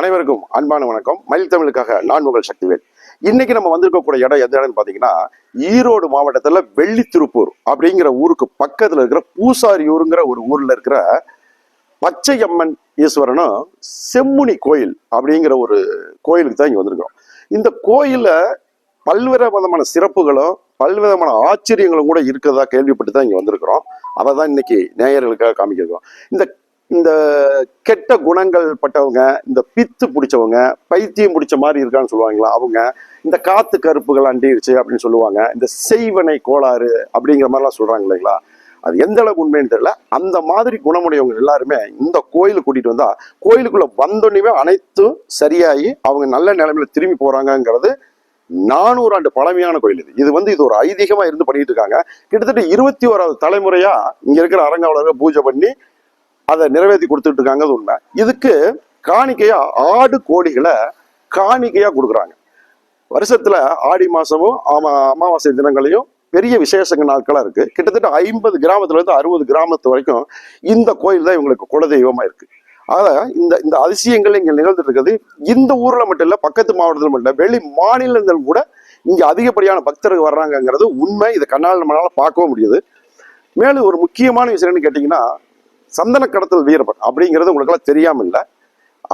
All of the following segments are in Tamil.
அனைவருக்கும் அன்பான வணக்கம். மயில் தமிழுக்காக நான் உங்கள் சக்திவேல். இன்னைக்கு நம்ம வந்திருக்கக்கூடிய இடம் எந்த இடம்னு பார்த்தீங்கன்னா ஈரோடு மாவட்டத்தில் வெள்ளித்திருப்பூர் அப்படிங்கிற ஊருக்கு பக்கத்துல இருக்கிற பூசாரியூருங்கிற ஒரு ஊர்ல இருக்கிற பச்சையம்மன் ஈஸ்வரனும் செம்முனி கோயில் அப்படிங்கிற ஒரு கோயிலுக்கு தான் இங்கே வந்திருக்கிறோம். இந்த கோயிலில் பல்வேறு விதமான சிறப்புகளும் பல்விதமான ஆச்சரியங்களும் கூட இருக்கிறதா கேள்விப்பட்டு தான் இங்கே வந்திருக்கிறோம். அதை தான் இன்னைக்கு நேயர்களுக்காக காமிக்கிறோம் இந்த இந்த கெட்ட குணங்கள் பட்டவங்க இந்த பித்து பிடிச்சவங்க பைத்தியம் பிடிச்ச மாதிரி இருக்கான்னு சொல்லுவாங்களா அவங்க இந்த காத்து கருப்புகள் அண்டிருச்சு அப்படின்னு சொல்லுவாங்க இந்த செய்வனை கோளாறு அப்படிங்கிற மாதிரிலாம் சொல்றாங்க இல்லைங்களா? அது எந்த அளவுக்கு உண்மைன்னு தெரியல. அந்த மாதிரி குணமுடையவங்க எல்லாருமே இந்த கோயிலுக்கு கூட்டிட்டு வந்தா கோயிலுக்குள்ள வந்தோடனே அனைத்தும் சரியாகி அவங்க நல்ல நிலைமையில திரும்பி போறாங்கிறது நானூறு ஆண்டு பழமையான கோயில் இது. இது வந்து இது ஒரு ஐதீகமா இருந்து பண்ணிட்டு இருக்காங்க. கிட்டத்தட்ட இருபத்தி ஓராவது தலைமுறையா இங்க இருக்கிற அரங்காவலர்கள் பூஜை பண்ணி அதை நிறைவேற்றி கொடுத்துட்டு இருக்காங்க அது உண்மை. இதுக்கு காணிக்கையா ஆடு கோழிகளை காணிக்கையா கொடுக்குறாங்க. வருஷத்துல ஆடி மாசமும் ஆமா அமாவாசை தினங்களையும் பெரிய விசேஷங்க நாட்களா இருக்கு. கிட்டத்தட்ட ஐம்பது கிராமத்துல இருந்து அறுபது கிராமத்து வரைக்கும் இந்த கோயில் தான் இவங்களுக்கு குலதெய்வமா இருக்கு. ஆக இந்த இந்த அதிசயங்கள் இங்க நிகழ்ந்துட்டு இருக்குது இந்த ஊர்ல மட்டும் இல்ல பக்கத்து மாவட்டத்தில் மட்டும் இல்ல வெளி மாநிலங்கள் கூட இங்க அதிகப்படியான பக்தர்கள் வர்றாங்கங்கிறது உண்மை. இதை கண்ணால் நம்மளால பார்க்கவும் முடியுது. மேலும் ஒரு முக்கியமான விஷயம்னு கேட்டீங்கன்னா சந்தன கடத்தல் வீரப்பன் அப்படிங்கிறது உங்களுக்கெல்லாம் தெரியாமல் இல்லை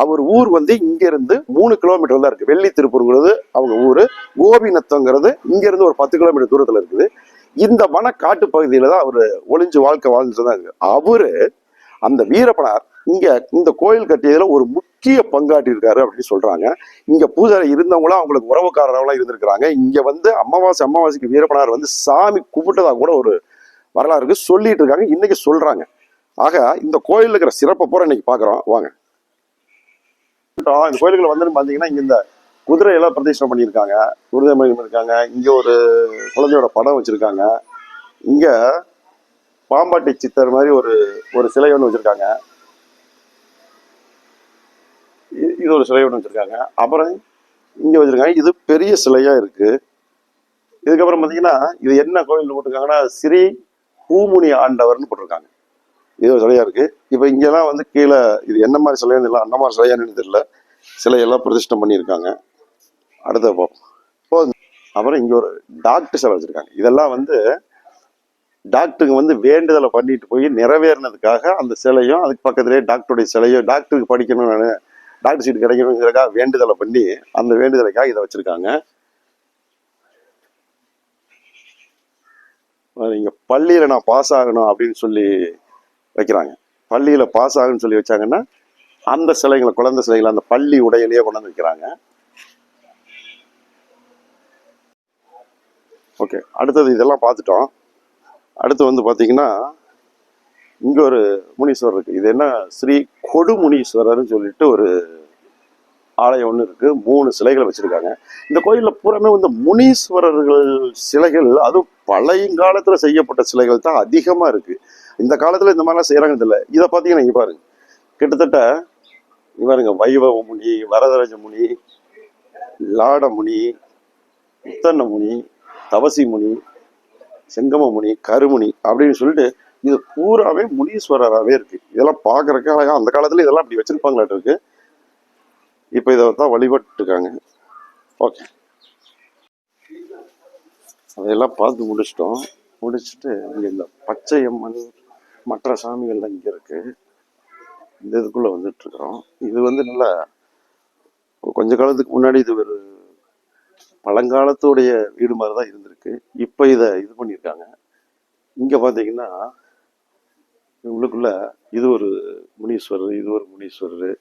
அவர் ஊர் வந்து இங்கேருந்து மூணு கிலோமீட்டர் தான் இருக்கு. வெள்ளி திருப்பூருங்கிறது அவங்க ஊர். கோபிநத்தங்கிறது இங்கேருந்து ஒரு பத்து கிலோமீட்டர் தூரத்தில் இருக்குது. இந்த வன காட்டு பகுதியில் தான் அவர் ஒளிஞ்சு வாழ்க்கை வாழ்ந்துட்டு தான் இருக்கு அவர் அந்த வீரப்பனார் இங்கே இந்த கோயில் கட்டியதில் ஒரு முக்கிய பங்காற்றி இருக்காரு அப்படின்னு சொல்கிறாங்க இங்கே பூஜாரி இருந்தவங்களும் அவங்களுக்கு உறவுக்காரர்களாம் இருந்திருக்கிறாங்க. இங்கே வந்து அமாவாசை அமாவாசைக்கு வீரப்பனார் வந்து சாமி கும்பிட்டதாக கூட ஒரு வரலாறு இருக்கு. சொல்லிட்டு இருக்காங்க. இன்னைக்கு சொல்கிறாங்க ஆக இந்த கோயில் இருக்கிற சிறப்பை பூரா இன்னைக்கு பாக்குறோம் வாங்க. இந்த கோயிலுக்குள்ள வந்து பாத்தீங்கன்னா இங்க இந்த குதிரையெல்லாம் பிரதிஷ்டம் பண்ணியிருக்காங்க. குருதேமயம் இருக்காங்க. இங்க ஒரு குழந்தையோட படம் வச்சிருக்காங்க. இங்க பாம்பாட்டி சித்தர் மாதிரி ஒரு ஒரு சிலை ஒன்று வச்சிருக்காங்க. இது ஒரு சிலை ஒன்று வச்சிருக்காங்க. அப்புறம் இங்க வச்சிருக்காங்க. இது பெரிய சிலையா இருக்கு. இதுக்கப்புறம் பாத்தீங்கன்னா இது என்ன கோயில் போட்டிருக்காங்கன்னா ஸ்ரீ பூமுனி ஆண்டவர்னு போட்டிருக்காங்க. இது ஒரு சிலையா இருக்கு. இப்போ இங்கெல்லாம் வந்து கீழே இது என்ன மாதிரி சிலையான்னு இல்லை அந்த மாதிரி சிலையான்னு தெரியல. சிலையெல்லாம் பிரதிஷ்டம் பண்ணியிருக்காங்க. அடுத்த பார்ப்போம். இப்போ அப்புறம் இங்கே ஒரு டாக்டர் சிலை வச்சுருக்காங்க. இதெல்லாம் வந்து டாக்டருக்கு வந்து வேண்டுதலை பண்ணிட்டு போய் நிறைவேறினதுக்காக அந்த சிலையும் அதுக்கு பக்கத்துலேயே டாக்டருடைய சிலையும் டாக்டருக்கு படிக்கணும் நான் டாக்டர் சீட் கிடைக்கணுங்கிறதுக்காக வேண்டுதலை பண்ணி அந்த வேண்டுதலுக்காக இதை வச்சுருக்காங்க. இங்கே பள்ளியில் நான் பாஸ் ஆகணும் அப்படின்னு சொல்லி வைக்கிறாங்க. பள்ளியில் பாஸ் ஆகுன்னு சொல்லி வச்சாங்கன்னா அந்த சிலைகளை குழந்தை சிலைகளை அந்த பள்ளி உடையிலேயே கொண்டு வந்து வைக்கிறாங்க. ஓகே அடுத்தது இதெல்லாம் பார்த்துட்டோம். அடுத்து வந்து பார்த்தீங்கன்னா இங்கே ஒரு முனீஸ்வரர் இருக்குது இது என்ன? ஸ்ரீ கொடுமுனீஸ்வரர்னு சொல்லிட்டு ஒரு ஆலயம் ஒன்று இருக்குது மூணு சிலைகளை வச்சுருக்காங்க. இந்த கோயிலில் பூராமே வந்து முனீஸ்வரர்கள் சிலைகள் அதுவும் பழையங்காலத்தில் செய்யப்பட்ட சிலைகள் தான் அதிகமாக இருக்குது இந்த காலத்தில் இந்த மாதிரிலாம் செய்கிறாங்க தெரியல இதை பார்த்தீங்கன்னா இங்கே பாருங்க. கிட்டத்தட்ட இவருங்க பாருங்க வைபவ முனி வரதராஜ முனி லாட முனி உத்தன முனி தவசி முனி செங்கம முனி கருமுனி அப்படின்னு சொல்லிட்டு இது பூராவே முனீஸ்வரராகவே இருக்கு. இதெல்லாம் பார்க்கறதுக்கு அழகாக அந்த காலத்தில் இதெல்லாம் அப்படி வச்சிருப்பாங்களாட்டு இருக்கு. இப்போ இதை தான் வழிபட்டுருக்காங்க. ஓகே. அதையெல்லாம் பார்த்து முடிச்சிட்டோம். முடிச்சுட்டு இங்கே இந்த பச்சையம்மன் மற்ற சாமிகள்லாம் இங்கே இருக்கு. இந்த இதுக்குள்ள வந்துட்டு இருக்கிறோம். இது வந்து நல்லா கொஞ்ச காலத்துக்கு முன்னாடி இது ஒரு பழங்காலத்துடைய வீடு மாதிரி தான் இருந்திருக்கு. இப்போ இதை இது பண்ணியிருக்காங்க. இங்கே பார்த்தீங்கன்னா உள்ளுக்குள்ள இது ஒரு முனீஸ்வரர் இது ஒரு முனீஸ்வரர்.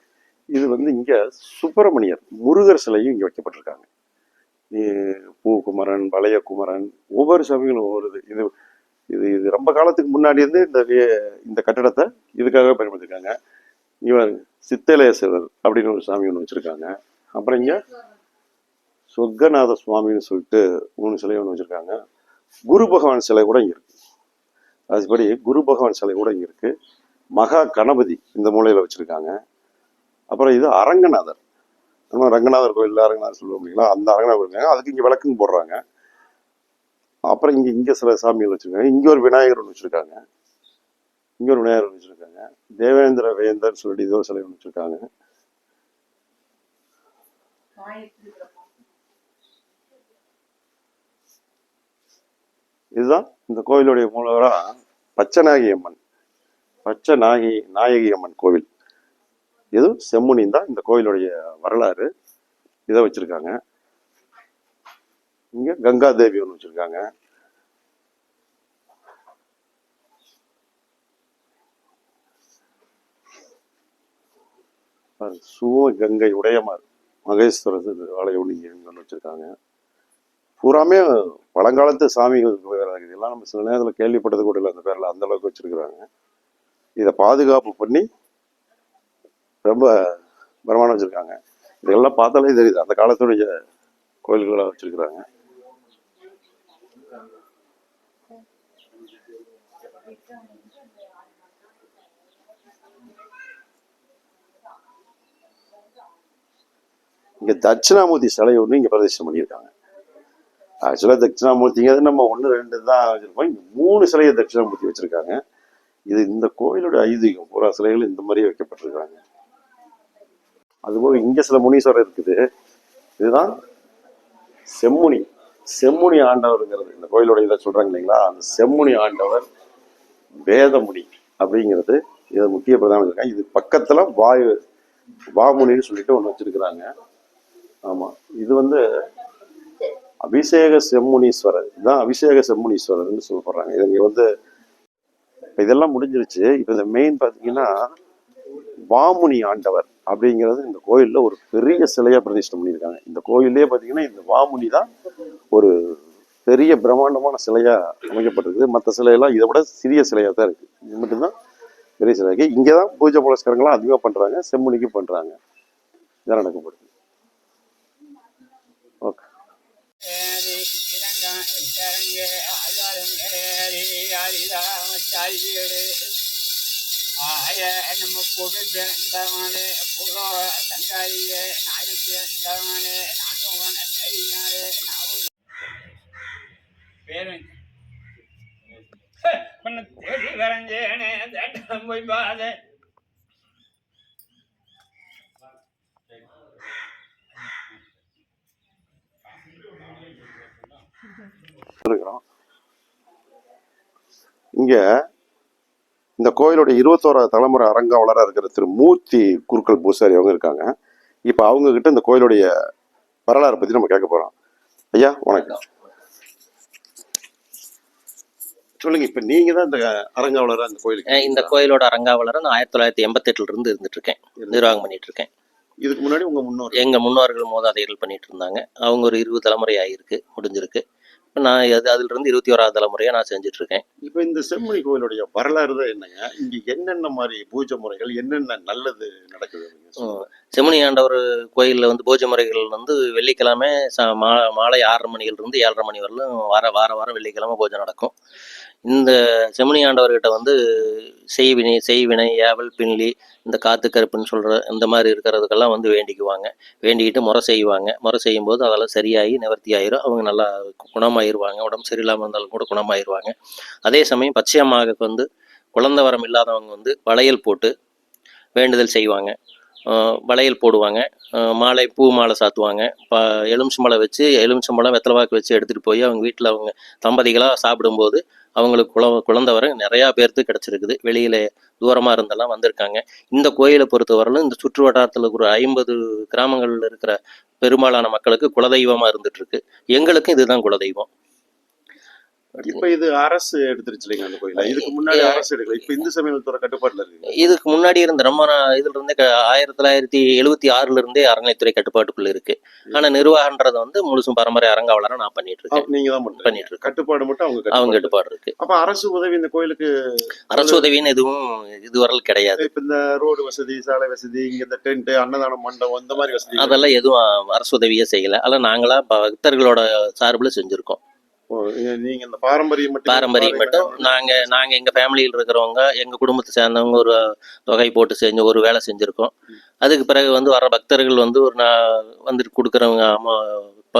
இது வந்து இங்க சுப்பிரமணியர் முருகர் சிலையும் இங்க வைக்கப்பட்டிருக்காங்க. பூ குமரன் வளைய குமரன் ஒவ்வொரு சாமிகளும் ஒவ்வொரு இது இது இது ரொம்ப காலத்துக்கு முன்னாடி இருந்து இந்த வே- இந்த கட்டடத்தை இதுக்காக பயன்படுத்திருக்காங்க. இவர் சித்தலேஸ்வரர் அப்படின்னு ஒரு சாமி ஒன்று வச்சுருக்காங்க. அப்புறம் இங்கே சொர்க்கநாத சுவாமின்னு சொல்லிட்டு மூணு சிலை ஒன்று வச்சுருக்காங்க. குரு பகவான் சிலை கூட இங்கே இருக்கு. அதுபடி குரு பகவான் சிலை கூட இங்கே இருக்கு. மகா கணபதி இந்த மூலையில் வச்சுருக்காங்க. அப்புறம் இது அரங்கநாதர். நம்ம ரங்கநாதர் கோயில் அரங்கநாதர் சொல்லுவோம் இல்லைங்களா? அந்த அரங்கநாதர் இருக்காங்க அதுக்கு இங்கே விளக்குன்னு போடுறாங்க. அப்புறம் இங்கே இங்கே சில சாமிகள் வச்சிருக்காங்க. இங்கே ஒரு விநாயகர் ஒன்று வச்சிருக்காங்க. இங்கே ஒரு விநாயகர் ஒன்று தேவேந்திர வேந்தர் சொல்லிட்டு இதோ சிலை ஒன்று வச்சுருக்காங்க. இதுதான் இந்த கோவிலுடைய மூலவராக பச்சநாயகி அம்மன். பச்சை நாயகி நாயகி அம்மன் கோவில். இது செம்முனின் தான் இந்த கோயிலுடைய வரலாறு. இதை வச்சிருக்காங்க. இங்கே கங்கா தேவி ஒன்று வச்சுருக்காங்க. சுவ கங்கை உடையமார் மகேஸ்வரர் ஆலயம் ஒன்று இங்கே ஒன்று பூராமே பழங்காலத்து சாமிகள் இதெல்லாம் நம்ம சில நேரத்தில் கேள்விப்பட்டது கூட இல்லை அந்த பேரில் அந்த அளவுக்கு வச்சுருக்குறாங்க. இதை பாதுகாப்பு பண்ணி ரொம்ப பிரமாணம் வச்சுருக்காங்க. இதெல்லாம் பார்த்தாலே தெரியுது. அந்த காலத்துடைய கோயில்களாக வச்சிருக்கிறாங்க. இங்க தட்சிணாமூர்த்தி சிலை ஒன்று இங்க பிரதிஷ்டம் பண்ணியிருக்காங்க. ஆக்சுவலாக தட்சிணாமூர்த்திங்கிறது நம்ம ஒன்று ரெண்டு தான் வச்சுருப்போம் இங்கே மூணு சிலையை தட்சிணாமூர்த்தி வச்சிருக்காங்க. இது இந்த கோயிலோட ஐதீகம். பூரா சிலைகள் இந்த மாதிரியே வைக்கப்பட்டிருக்காங்க. அதுபோக இங்க சில முனீஸ்வரர் இருக்குது. இதுதான் செம்முனி. செம்முனி ஆண்டவருங்கிறது. இந்த கோயிலோட இதை சொல்றாங்க இல்லைங்களா? அந்த செம்முனி ஆண்டவர் வேதமுனி அப்படிங்கிறது இது முக்கிய பிரதானம் இருக்காங்க இது பக்கத்துல வாயு வாமுனின்னு சொல்லிட்டு ஒன்று வச்சிருக்கிறாங்க. ஆமாம் இது வந்து அபிஷேக செம்முனீஸ்வரர். இதுதான் அபிஷேக செம்முனீஸ்வரர்னு சொல்லப்படுறாங்க. இதை வந்து இதெல்லாம் முடிஞ்சிருச்சு. இப்போ இந்த மெயின் பார்த்தீங்கன்னா வாமுனி ஆண்டவர் அப்படிங்கிறது இந்த கோயில்ல ஒரு பெரிய சிலையாக பிரதிஷ்டம் பண்ணியிருக்காங்க. இந்த கோயிலே பார்த்தீங்கன்னா இந்த வாமுனி தான் ஒரு பெரிய பிரம்மாண்டமான சிலையா அமைக்கப்பட்டிருக்கு மற்ற சிலையெல்லாம் இதை விட சிறிய சிலையாக தான் இருக்கு. இது மட்டும்தான் பெரிய சிலை இருக்கு. இங்கதான் பூஜை புலஸ்காரங்களாம் அதிகமாக பண்ணுறாங்க செம்முனிக்கு பண்ணுறாங்க இதான் நடக்கப்படுது ஓகே. ஆய நம்ம புகழ்ந்தவனே பிறந்தவனே புலோ தங்காரியே நாய் பிறந்தவனே கையாளே கையாலே பேரன் உன்னை தேடி வரைஞ்சேனே தேட்டம் போய் பாத இருக்கிறோம் இங்க இந்த கோயிலுடைய இருபத்தோராவது தலைமுறை அரங்காவலராக இருக்கிற திரு மூர்த்தி குருக்கள் பூசாரி அவங்க இருக்காங்க. இப்போ அவங்க கிட்ட இந்த கோயிலுடைய வரலாறை பற்றி நம்ம கேட்க போகிறோம் ஐயா வணக்கம். சொல்லுங்க இப்ப நீங்க தான் இந்த அரங்காவலரா இந்த கோயிலுக்கு இந்த கோயிலோட அரங்காவலரை நான் ஆயிரத்தி தொள்ளாயிரத்தி எண்பத்தெட்டுல இருந்து இருந்துட்டு இருக்கேன் நிர்வாகம் பண்ணிட்டு இருக்கேன் இதுக்கு முன்னாடி உங்க முன்னோர் எங்க முன்னோர்கள் மூதாதையர்கள் பண்ணிட்டு இருந்தாங்க அவங்க ஒரு இருபது தலைமுறை ஆயிருக்கு முடிஞ்சிருக்கு. இப்ப நான் அது அதுல இருந்து இருபத்தி ஓராவது தலைமுறையா நான் செஞ்சுட்டு இருக்கேன் இப்ப இந்த செம்மணி கோயிலுடைய வரலாறு தான் என்னங்க? இங்க என்னென்ன மாதிரி பூஜை முறைகள் என்னென்ன நல்லது நடக்குது. செம்மணி ஆண்டவர் கோயிலில் வந்து பூஜை முறைகள் வந்து வெள்ளிக்கிழமை மாலை ஆறரை மணியில இருந்து ஏழரை மணி வரலும் வார வார வாரம் வெள்ளிக்கிழமை பூஜை நடக்கும். இந்த செமினி ஆண்டவர்கிட்ட வந்து செய்வினை செய்வினை ஏவல் பின்லி இந்த காத்து கருப்புன்னு சொல்கிற இந்த மாதிரி இருக்கிறதுக்கெல்லாம் வந்து வேண்டிக்குவாங்க. வேண்டிக்கிட்டு முறை செய்வாங்க. முறை செய்யும்போது அதெல்லாம் சரியாகி நிவர்த்தி ஆயிரும். அவங்க நல்லா குணமாயிருவாங்க. உடம்பு சரியில்லாமல் இருந்தாலும் கூட குணமாயிருவாங்க. அதே சமயம் பச்சையம்மாவுக்கு வந்து குழந்தை வரம் இல்லாதவங்க வந்து வளையல் போட்டு வேண்டுதல் செய்வாங்க. வளையல் போடுவாங்க. மாலை பூ மாலை சாத்துவாங்க. ப எலுமிச்சம்பழம் வச்சு எலுமிச்சம்பழம் வெத்தலைவாக்கு வச்சு எடுத்துகிட்டு போய் அவங்க வீட்டில் அவங்க தம்பதிகளாக சாப்பிடும்போது அவங்களுக்கு குல குழந்தை வர நிறையா பேர்த்து கிடச்சிருக்குது. வெளியில் தூரமாக இருந்தெல்லாம் வந்திருக்காங்க. இந்த கோயிலை பொறுத்தவரையிலும் இந்த சுற்று வட்டாரத்தில் ஒரு ஐம்பது கிராமங்களில் இருக்கிற பெரும்பாலான மக்களுக்கு குலதெய்வமாக இருந்துட்டு இருக்கு எங்களுக்கும் இதுதான் குலதெய்வம். இப்ப இது அரசு எடுத்துருச்சு இல்லைங்க அந்த கோயில? இதுக்கு முன்னாடி அரசு எடுக்கல. இப்ப இந்து சமயத்துறை கட்டுப்பாட்டுல இருக்கு. இதுக்கு முன்னாடி இருந்த ரொம்ப இதுல இருந்தே ஆயிரத்தி தொள்ளாயிரத்தி எழுவத்தி ஆறுல இருந்தே அறநிலைத்துறை கட்டுப்பாட்டுக்குள்ள இருக்கு. ஆனா நிர்வாகன்றது வந்து முழுசும் பரம்பரை அரங்காவலரை நான் பண்ணிட்டு இருக்கேன் நீங்க தான் பண்ணிட்டு இருக்கேன் கட்டுப்பாடு மட்டும் அவங்க அவங்க கட்டுப்பாடு. இருக்கு அப்ப அரசு உதவி இந்த கோயிலுக்கு அரசு உதவின்னு எதுவும் இதுவரையில் கிடையாது. இப்ப இந்த ரோடு வசதி சாலை வசதி இங்க இந்த டென்ட் அன்னதானம் மண்டபம் இந்த மாதிரி வசதி அதெல்லாம் எதுவும் அரசு உதவியே செய்யல. அதெல்லாம் நாங்களா பக்தர்களோட சார்புல செஞ்சிருக்கோம். நீங்க- இந்த பாரம்பரியம் மட்டும் பாரம்பரியம் மட்டும். நாங்க நாங்க எங்க ஃபேமிலியில் இருக்கிறவங்க எங்க குடும்பத்தை சேர்ந்தவங்க ஒரு தொகை போட்டு செஞ்சு ஒரு வேலை செஞ்சிருக்கோம். அதுக்கு பிறகு வந்து வர பக்தர்கள் வந்து ஒரு நான் வந்துட்டு கொடுக்குறவங்க அம்மா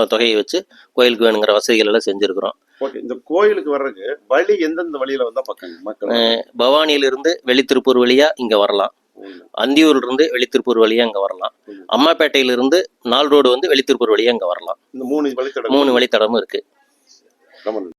தொகையை வச்சு கோயிலுக்கு வேணுங்கிற வசதிகள் எல்லாம் செஞ்சிருக்கிறோம். ஓகே இந்த கோயிலுக்கு வர்றதுக்கு வழி எந்தெந்த வழியில வந்தா பக்கம் மக்கள் பவானியிலிருந்து வெளித்திருப்பூர் வழியா இங்க வரலாம். அந்தியூர்லேருந்து வெளித்திருப்பூர் வழியாக அங்கே வரலாம். அம்மாப்பேட்டையிலிருந்து நால் ரோடு வந்து வெளித்திருப்பூர் வழியாக அங்கே வரலாம். இந்த மூணு வழித்தடம் மூணு வழித்தடமும் இருக்குது ரொம்ப நன்றி.